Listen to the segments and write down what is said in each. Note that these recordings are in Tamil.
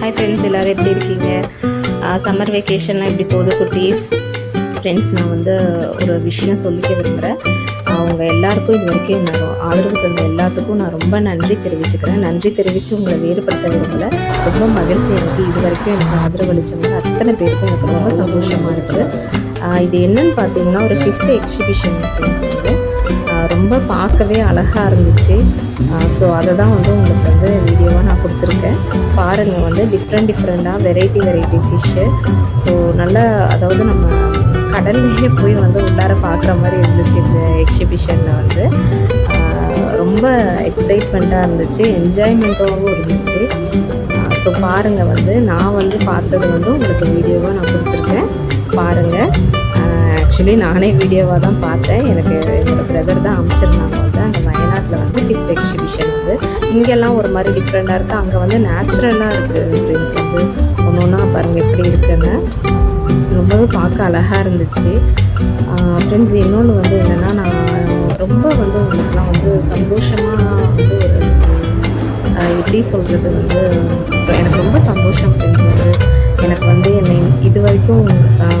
ஹாய் ஃப்ரெண்ட்ஸ் எல்லோரும் எப்படி இருக்கீங்க? சம்மர் வெக்கேஷன்லாம் எப்படி போகுது குட்டீஸ்? ஃப்ரெண்ட்ஸ் நான் வந்து ஒரு விஷயம் சொல்லிக்க விரும்புகிறேன் அவங்க எல்லாருக்கும் இது வரைக்கும் நான் ஆதரவு தந்த எல்லாத்துக்கும் நான் ரொம்ப நன்றி தெரிவிச்சுக்கிறேன். நன்றி தெரிவித்து உங்களை வேறுபடுத்த விரும்பலை. ரொம்ப மகிழ்ச்சி எனக்கு இது வரைக்கும் எனக்கு ஆதரவு அளித்தவங்க அத்தனை பேருக்கும் எனக்கு ரொம்ப சந்தோஷமாக இருக்குது. இது என்னன்னு பார்த்தீங்கன்னா ஒரு ஃபிஷ் எக்ஸிபிஷன் அப்படின்னு சொல்லிட்டு ரொம்ப பார்க்கவே அழகாக இருந்துச்சு. ஸோ அதை தான் வந்து உங்களுக்கு வந்து வீடியோவாக நான் கொடுத்துருக்கேன். பாருங்கள் வந்து டிஃப்ரெண்ட் டிஃப்ரெண்ட்டாக வெரைட்டி வெரைட்டி ஃபிஷ்ஷு ஸோ நல்லா அதாவது நம்ம கடல்லையே போய் வந்து உள்ளார பார்க்குற மாதிரி இருந்துச்சு இந்த எக்ஸிபிஷனில் வந்து. ரொம்ப எக்ஸைட்மெண்ட்டாக இருந்துச்சு என்ஜாய்மெண்ட்டாகவும் இருந்துச்சு. ஸோ பாருங்கள் வந்து நான் வந்து பார்த்தது வந்து உங்களுக்கு வீடியோவாக நான் கொடுத்துருக்கேன். பாருங்கள் ஆக்சுவலி நானே வீடியோவாக தான் பார்த்தேன். எனக்கு என்னோடய பிரதர் தான் அமைச்சிருந்தாங்க வந்து அங்கே வயநாட்டில் வந்து ஃபிஷ் எக்ஸிபிஷன் வந்து. இங்கெல்லாம் ஒரு மாதிரி டிஃப்ரெண்ட்டாக இருக்குது அங்கே வந்து நேச்சுரலாக இருக்குது ஃப்ரெண்ட்ஸ் வந்து. ஒன்று ஒன்றா பாருங்கள் எப்படி இருக்குன்னு. ரொம்பவே பார்க்க அழகாக இருந்துச்சு. ஃப்ரெண்ட்ஸ் இன்னொன்று வந்து என்னென்னா நான் ரொம்ப வந்து உங்களுக்குலாம் வந்து சந்தோஷமாக வந்து ஒரு எப்படி சொல்கிறது வந்து எனக்கு ரொம்ப சந்தோஷம் ஃப்ரெண்ட்ஸ் வந்து. எனக்கு வந்து என்னை இது வரைக்கும்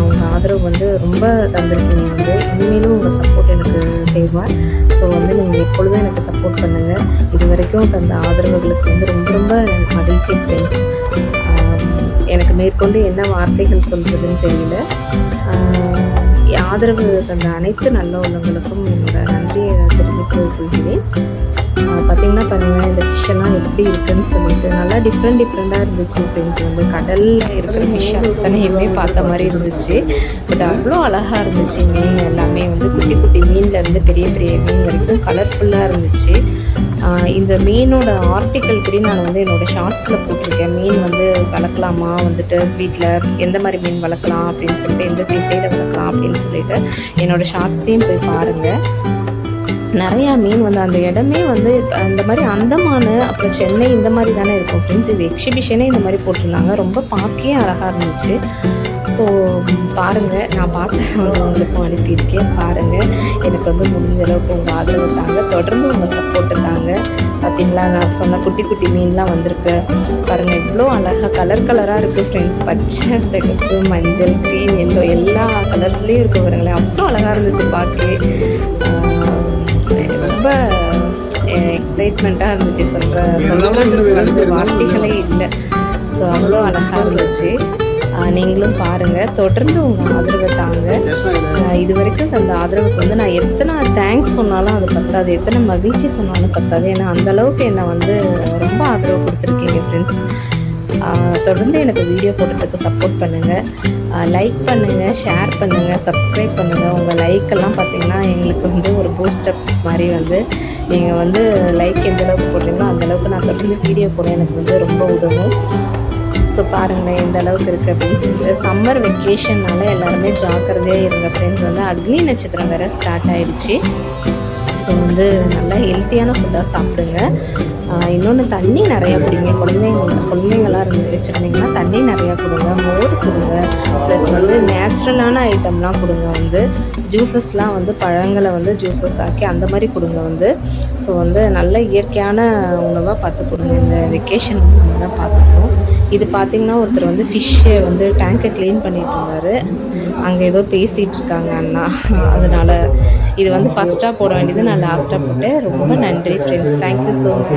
உங்கள் ஆதரவு வந்து ரொம்ப தந்திருக்கீங்க வந்து. எனக்கு ஸோ வந்து நீங்கள் எப்பொழுதும் எனக்கு சப்போர்ட் பண்ணுங்கள் இது வரைக்கும் தந்த ஆதரவுகளுக்கு வந்து ரொம்ப ரொம்ப மகிழ்ச்சி ஃப்ரெண்ட்ஸ் எனக்கு மேற்கொண்டு என்ன வார்த்தைகள் சொல்கிறதுன்னு தெரியல. ஆதரவு தந்த அனைத்து நல்ல உள்ளவங்களுக்கும் என்னோட நன்றியை தெரிவித்துக் கொள்கிறேன். பார்த்தீங்கன்னா பாருங்கள் இந்த ஃபிஷ்ஷெல்லாம் எப்படி இருக்குன்னு சொல்லிட்டு நல்லா டிஃப்ரெண்ட் டிஃப்ரெண்ட்டாக இருந்துச்சு ஃப்ரெண்ட்ஸ் வந்து கடலில் இருக்கிற ஃபிஷ் அத்தனையுமே பார்த்த மாதிரி இருந்துச்சு. பட் அவ்வளோ அழகாக இருந்துச்சு மீன் எல்லாமே வந்து. குட்டி குட்டி மீன்லேருந்து பெரிய பெரிய மீன் வரைக்கும் கலர்ஃபுல்லாக இருந்துச்சு. இந்த மீனோட ஆர்டிக்கல் கூட நான் வந்து என்னோடய ஷார்ட்ஸில் போட்டிருக்கேன். மீன் வந்து வளர்க்கலாமா? வந்துட்டு வீட்டில் எந்த மாதிரி மீன் வளர்க்கலாம் அப்படின்னு சொல்லிட்டு எந்த திசையில் வளர்க்கலாம் அப்படின்னு சொல்லிட்டு என்னோடய ஷார்ட்ஸையும் போய் பாருங்கள் நிறையா மீன் வந்து அந்த இடமே வந்து இந்த மாதிரி அந்தமான அப்புறம் சென்னை இந்த மாதிரி தானே இருக்கும் ஃப்ரெண்ட்ஸ் இது எக்ஸிபிஷனே இந்த மாதிரி போட்டிருந்தாங்க. ரொம்ப பார்க்கவே அழகாக இருந்துச்சு. ஸோ பாருங்கள் நான் பார்த்து வந்து உங்களுக்கும் அனுப்பியிருக்கேன். பாருங்கள் எனக்கு வந்து முடிஞ்ச அளவுக்கு உங்கள் ஆதரவு தாங்க. தொடர்ந்து உங்கள் சப்போர்ட்டு தாங்க. பார்த்தீங்களா நான் சொன்ன குட்டி குட்டி மீன்லாம் வந்திருக்கு. பாருங்கள் இவ்வளோ அழகாக கலர் கலராக இருக்குது ஃப்ரெண்ட்ஸ் பச்சை சிகப்பு மஞ்சள் க்ரீன் எல்லோ எல்லா கலர்ஸ்லேயும் இருக்கு பாருங்களேன். அவ்வளோ அழகாக இருந்துச்சு பார்க்க ரொம்ப எக்ஸைட்மெண்ட்டாக இருந்துச்சு. சொல்கிற சொல்கிறதுக்கு வந்து வார்த்தைகளே இல்லை. ஸோ அவ்வளோ அழகாக இருந்துச்சு. நீங்களும் பாருங்கள் தொடர்ந்து உங்கள் ஆதரவை தாங்க. இது வரைக்கும் தந்த ஆதரவுக்கு வந்து நான் எத்தனை தேங்க்ஸ் சொன்னாலும் அது பத்தாது. எத்தனை மகிழ்ச்சி சொன்னாலும் பத்தாது. ஏன்னா அந்த அளவுக்கு என்னை வந்து ரொம்ப ஆதரவு கொடுத்துருக்கீங்க ஃப்ரெண்ட்ஸ் தொடர்ந்து எனக்கு வீடியோ போடுறதுக்கு சப்போர்ட் பண்ணுங்கள் லைக் பண்ணுங்கள் ஷேர் பண்ணுங்கள் சப்ஸ்கிரைப் பண்ணுங்கள் உங்கள் லைக்கெல்லாம் பார்த்தீங்கன்னா எங்களுக்கு வந்து ஒரு பூஸ்டப் மாதிரி வந்து நீங்கள் வந்து லைக் எந்த அளவுக்கு போடுறீங்களோ அந்தளவுக்கு நான் தொடர்ந்து வீடியோ போட எனக்கு வந்து ரொம்ப உதவும். ஸோ பாருங்களேன் எந்த அளவுக்கு இருக்குது அப்படின்னு சொல்லிட்டு. சம்மர் வெக்கேஷன்னால எல்லாருமே ஜாக்கிரதையாக இருங்க ஃப்ரெண்ட்ஸ் வந்து அக்னி நட்சத்திரம் வேறு ஸ்டார்ட் ஆகிடுச்சு ஸோ வந்து நல்லா ஹெல்த்தியான ஃபுட்டாக சாப்பிடுங்க. இன்னொன்று தண்ணி நிறையா குடிங்க. குழந்தைங்க குழந்தைங்களாக இருந்து வச்சுருந்தீங்கன்னா தண்ணி நிறையா கொடுங்க. மோர் கொடுங்க. ப்ளஸ் வந்து நேச்சுரலான ஐட்டம்லாம் கொடுங்க வந்து. ஜூஸஸ்லாம் வந்து பழங்களை வந்து ஜூஸஸ் ஆக்கி அந்த மாதிரி கொடுங்க வந்து. ஸோ வந்து நல்ல இயற்கையான உணவாக பார்த்து கொடுங்க இந்த வெக்கேஷன் வந்து நம்ம தான் பார்த்துக்கணும். இது பார்த்தீங்கன்னா ஒருத்தர் வந்து ஃபிஷ்ஷை வந்து டேங்கை க்ளீன் பண்ணிட்டு இருந்தார். அங்கே ஏதோ பேசிகிட்டு இருக்காங்க அண்ணா. அதனால் இது வந்து ஃபஸ்ட்டாக போட வேண்டியது நான் லாஸ்ட்டாக போட்டேன். ரொம்ப நன்றி ஃப்ரெண்ட்ஸ் தேங்க்யூ ஸோ மச்